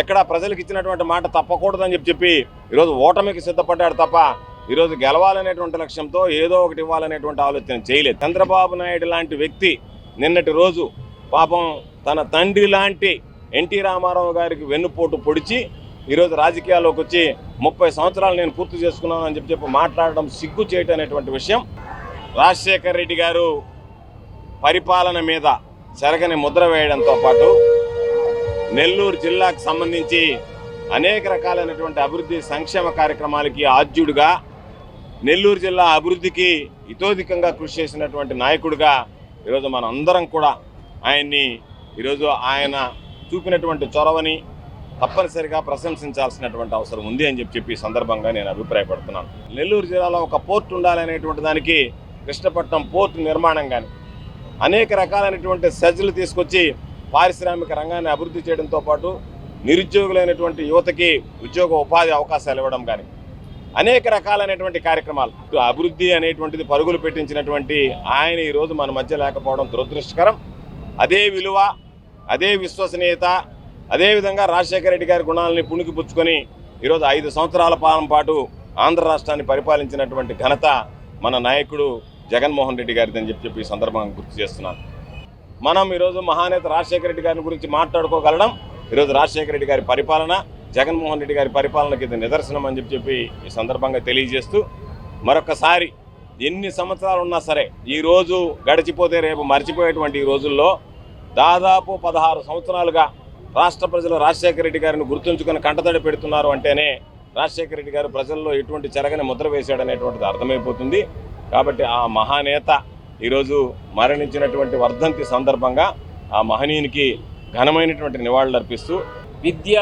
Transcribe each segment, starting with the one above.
ఎక్కడ ప్రజలకు ఇచ్చినటువంటి మాట తప్పకూడదని చెప్పి చెప్పి ఈరోజు ఓటమికి సిద్ధపడ్డాడు తప్ప ఈరోజు గెలవాలనేటువంటి లక్ష్యంతో ఏదో ఒకటి ఇవ్వాలనేటువంటి ఆలోచన చేయలేదు. చంద్రబాబు నాయుడు లాంటి వ్యక్తి నిన్నటి రోజు పాపం తన తండ్రి లాంటి ఎన్టీ రామారావు గారికి వెన్నుపోటు పొడిచి ఈరోజు రాజకీయాల్లోకి వచ్చి ముప్పై సంవత్సరాలు నేను పూర్తి చేసుకున్నాను అని చెప్పి చెప్పి మాట్లాడడం సిగ్గు చేయటం అనేటువంటి విషయం రాజశేఖర్ రెడ్డి గారు పరిపాలన మీద చెరగని ముద్ర వేయడంతో పాటు నెల్లూరు జిల్లాకు సంబంధించి అనేక రకాలైనటువంటి అభివృద్ధి సంక్షేమ కార్యక్రమాలకి ఆద్యుడుగా నెల్లూరు జిల్లా అభివృద్ధికి ఇతోధికంగా కృషి చేసినటువంటి నాయకుడిగా ఈరోజు మన అందరం కూడా ఆయన్ని ఈరోజు ఆయన చూపినటువంటి చొరవని తప్పనిసరిగా ప్రశంసించాల్సినటువంటి అవసరం ఉంది అని చెప్పి చెప్పి సందర్భంగా నేను అభిప్రాయపడుతున్నాను. నెల్లూరు జిల్లాలో ఒక పోర్ట్ ఉండాలనేటువంటి దానికి కృష్ణపట్నం పోర్ట్ నిర్మాణం కానీ అనేక రకాలైనటువంటి సజ్జలు తీసుకొచ్చి పారిశ్రామిక రంగాన్ని అభివృద్ధి చేయడంతో పాటు నిరుద్యోగులైనటువంటి యువతకి ఉద్యోగ ఉపాధి అవకాశాలు ఇవ్వడం కానీ అనేక రకాలైనటువంటి కార్యక్రమాలు. అభివృద్ధి అనేటువంటిది పరుగులు పెట్టించినటువంటి ఆయన ఈరోజు మన మధ్య లేకపోవడం దురదృష్టకరం. అదే విలువ అదే విశ్వసనీయత అదేవిధంగా రాజశేఖర రెడ్డి గారి గుణాలని పుణికిపుచ్చుకొని ఈరోజు ఐదు సంవత్సరాల పాలన పాటు ఆంధ్ర రాష్ట్రాన్ని పరిపాలించినటువంటి ఘనత మన నాయకుడు జగన్మోహన్ రెడ్డి గారిది అని చెప్పి చెప్పి ఈ సందర్భంగా గుర్తు చేస్తున్నాను. మనం ఈరోజు మహానేత రాజశేఖర రెడ్డి గారి గురించి మాట్లాడుకోగలడం. ఈరోజు రాజశేఖర రెడ్డి గారి పరిపాలన జగన్మోహన్ రెడ్డి గారి పరిపాలనకి ఇది నిదర్శనం అని చెప్పి చెప్పి ఈ సందర్భంగా తెలియజేస్తూ మరొకసారి ఎన్ని సంవత్సరాలు ఉన్నా సరే ఈ రోజు గడిచిపోతే రేపు మర్చిపోయేటువంటి ఈ రోజుల్లో దాదాపు పదహారు సంవత్సరాలుగా రాష్ట్ర ప్రజలు రాజశేఖర రెడ్డి గారిని గుర్తుంచుకొని కంటతడి పెడుతున్నారు అంటేనే రాజశేఖర రెడ్డి గారు ప్రజల్లో ఎటువంటి చెరగని ముద్ర వేశాడనేటువంటిది అర్థమైపోతుంది. కాబట్టి ఆ మహానేత ఈరోజు మరణించినటువంటి వర్ధంతి సందర్భంగా ఆ మహనీయునికి ఘనమైనటువంటి నివాళులు అర్పిస్తూ విద్య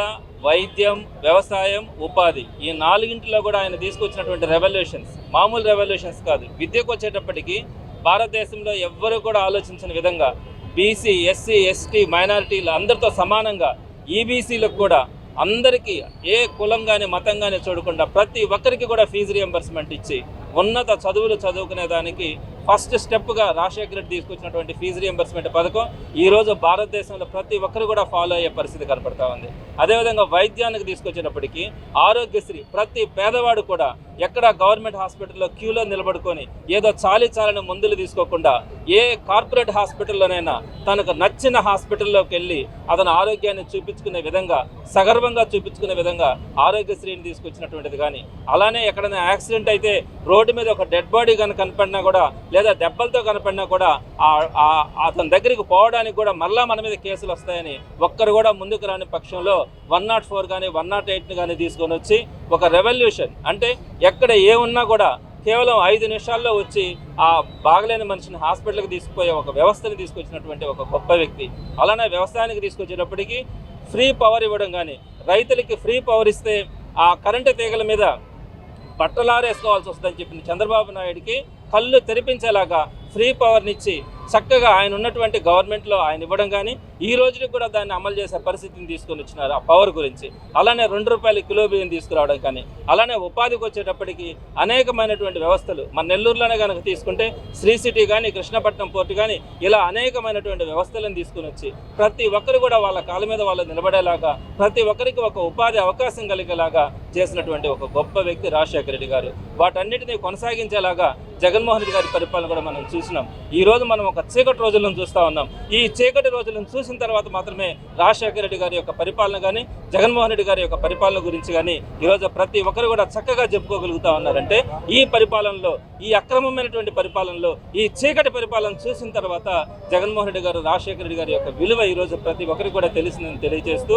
వైద్యం వ్యవసాయం ఉపాధి ఈ నాలుగింటిలో కూడా ఆయన తీసుకొచ్చినటువంటి రెవల్యూషన్స్ మామూలు రెవల్యూషన్స్ కాదు. విద్యకు వచ్చేటప్పటికి భారతదేశంలో ఎవ్వరూ కూడా ఆలోచించిన విధంగా బీసీ ఎస్సీ ఎస్టీ మైనారిటీలు అందరితో సమానంగా ఈబీసీలకు కూడా అందరికీ ఏ కులం కానీ మతం కానీ చూడకుండా ప్రతి ఒక్కరికి కూడా ఫీజు రియంబర్స్మెంట్ ఇచ్చి ఉన్నత చదువులు చదువుకునే దానికి ఫస్ట్ స్టెప్గా రాజశేఖర రెడ్డి తీసుకొచ్చినటువంటి ఫీజు రియంబర్స్మెంట్ పథకం ఈరోజు భారతదేశంలో ప్రతి ఒక్కరు కూడా ఫాలో అయ్యే పరిస్థితి కనపడతా ఉంది. అదేవిధంగా వైద్యానికి తీసుకొచ్చినప్పటికీ ఆరోగ్యశ్రీ ప్రతి పేదవాడు కూడా ఎక్కడ గవర్నమెంట్ హాస్పిటల్లో క్యూలో నిలబడుకొని ఏదో చాలి చాలని మందులు తీసుకోకుండా ఏ కార్పొరేట్ హాస్పిటల్లోనైనా తనకు నచ్చిన హాస్పిటల్లోకి వెళ్ళి అతని ఆరోగ్యాన్ని చూపించుకునే విధంగా సగర్వంగా చూపించుకునే విధంగా ఆరోగ్యశ్రీని తీసుకొచ్చినటువంటిది కానీ అలానే ఎక్కడైనా యాక్సిడెంట్ అయితే రోడ్డు మీద ఒక డెడ్ బాడీ కనుక కనపడినా కూడా లేదా దెబ్బలతో కనపడినా కూడా అతని దగ్గరికి పోవడానికి కూడా మళ్ళా మన మీద కేసులు వస్తాయని ఒక్కరు కూడా ముందుకు రాని పక్షంలో వన్ నాట్ ఫోర్ కానీ వన్ నాట్ ఎయిట్ని కానీ తీసుకొని వచ్చి ఒక రెవల్యూషన్ అంటే ఎక్కడ ఏ ఉన్నా కూడా కేవలం ఐదు నిమిషాల్లో వచ్చి ఆ బాగలేని మనిషిని హాస్పిటల్కి తీసుకుపోయే ఒక వ్యవస్థని తీసుకొచ్చినటువంటి ఒక గొప్ప వ్యక్తి. అలానే వ్యవసాయానికి తీసుకొచ్చినప్పటికీ ఫ్రీ పవర్ ఇవ్వడం కానీ రైతులకి ఫ్రీ పవర్ ఇస్తే ఆ కరెంటు తీగల మీద బట్టలారేసుకోవాల్సి వస్తుందని చెప్పిన చంద్రబాబు నాయుడికి కళ్ళు తెరిపించేలాగా ఫ్రీ పవర్నిచ్చి చక్కగా ఆయన ఉన్నటువంటి గవర్నమెంట్లో ఆయన ఇవ్వడం కానీ ఈ రోజుకి కూడా దాన్ని అమలు చేసే పరిస్థితిని తీసుకొని వచ్చినారు ఆ పవర్ గురించి. అలానే రెండు రూపాయల కిలో బియ్యం తీసుకురావడం కానీ అలానే ఉపాధికి వచ్చేటప్పటికి అనేకమైనటువంటి వ్యవస్థలు మన నెల్లూరులోనే కనుక తీసుకుంటే శ్రీ సిటీ కానీ కృష్ణపట్నం పోర్టు కానీ ఇలా అనేకమైనటువంటి వ్యవస్థలను తీసుకుని వచ్చి ప్రతి ఒక్కరు కూడా వాళ్ళ కాళ్ళ మీద వాళ్ళు నిలబడేలాగా ప్రతి ఒక్కరికి ఒక ఉపాధి అవకాశం కలిగేలాగా చేసినటువంటి ఒక గొప్ప వ్యక్తి రాజశేఖర రెడ్డి గారు. వాటన్నిటిని కొనసాగించేలాగా జగన్మోహన్ రెడ్డి గారి పరిపాలన కూడా మనం చూసినాం. ఈ రోజు మనం ఒక చీకటి రోజులను చూస్తూ ఉన్నాం. ఈ చీకటి రోజులను చూసిన తర్వాత మాత్రమే రాజశేఖర రెడ్డి గారి యొక్క పరిపాలన కానీ జగన్మోహన్ రెడ్డి గారి యొక్క పరిపాలన గురించి కానీ ఈరోజు ప్రతి ఒక్కరు కూడా చక్కగా చెప్పుకోగలుగుతా ఉన్నారంటే ఈ పరిపాలనలో ఈ అక్రమమైనటువంటి పరిపాలనలో ఈ చీకటి పరిపాలన చూసిన తర్వాత జగన్మోహన్ రెడ్డి గారు రాజశేఖర రెడ్డి గారి యొక్క విలువ ఈరోజు ప్రతి ఒక్కరికి కూడా తెలిసిందని తెలియజేస్తూ